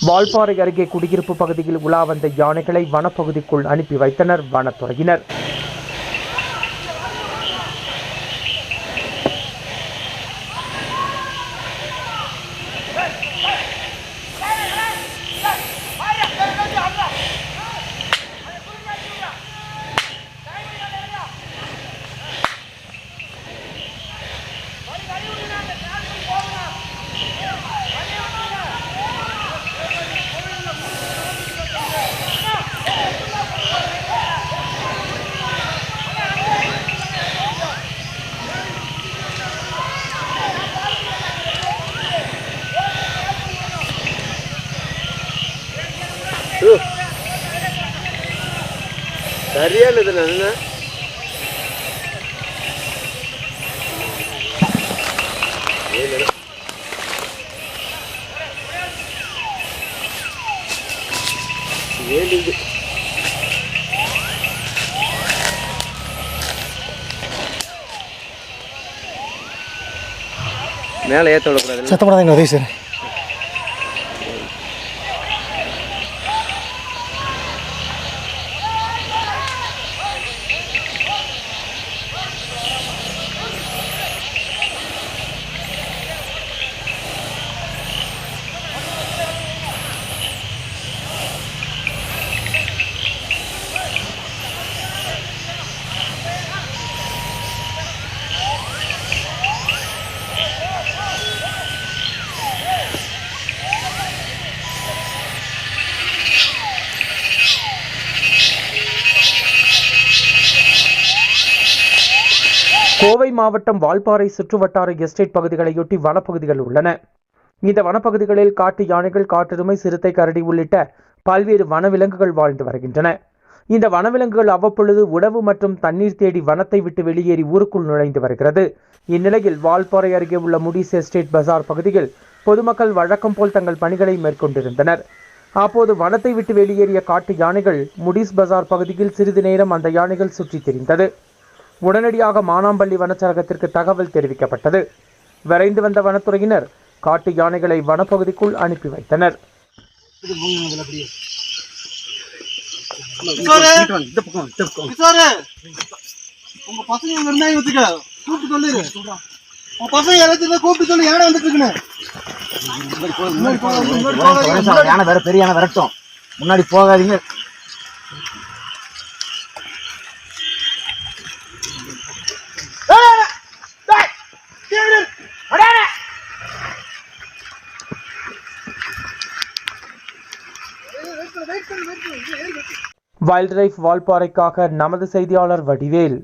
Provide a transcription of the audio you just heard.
வால்பாறை அருகே குடியிருப்பு பகுதியில் உலா வந்த யானைகளை வனப்பகுதிக்குள் அனுப்பி வைத்தனர். வனத்துறையினர் சரியானது என்ன ஏழுது மேலே ஏற்ற விடக்கூடாது சத்தப்படாதீங்க உதவி சார் கோவை மாவட்டம் வால்பாறை சுற்றுவட்டார எஸ்டேட் பகுதிகளையொட்டி வனப்பகுதிகள் உள்ளன. இந்த வனப்பகுதிகளில் காட்டு யானைகள் காட்டெருமை சிறுத்தை கரடி உள்ளிட்ட பல்வேறு வனவிலங்குகள் வாழ்ந்து வருகின்றன. இந்த வனவிலங்குகள் அவ்வப்பொழுது உணவு மற்றும் தண்ணீர் தேடி வனத்தை விட்டு வெளியேறி ஊருக்குள் நுழைந்து வருகிறது. இந்நிலையில் வால்பாறை அருகே உள்ள முடிஸ் எஸ்டேட் பசார் பகுதியில் பொதுமக்கள் வழக்கம் போல் தங்கள் பணிகளை மேற்கொண்டிருந்தனர். அப்போது வனத்தை விட்டு வெளியேறிய காட்டு யானைகள் முடிஸ் பசார் பகுதியில் சிறிது நேரம் அந்த யானைகள் சுற்றித் திரிந்தது. உடனடியாக மானாம்பள்ளி வனச்சரகத்திற்கு தகவல் தெரிவிக்கப்பட்டது. விரைந்து வந்த வனத்துறையினர் காட்டு யானைகளை வனப்பகுதிக்குள் அனுப்பி வைத்தனர். உங்க பசங்க கூப்பிட்டு சொல்லிடு பசங்க கூப்பிட்டு சொல்லி யானை வந்துட்டு இருக்குன்னு வேற பெரிய யானை விரட்டும். முன்னாடி போகாதீங்க. வைல்ட் லைஃப் வால்பாறைக்காக நமது செய்தியாளர் வடிவேல்.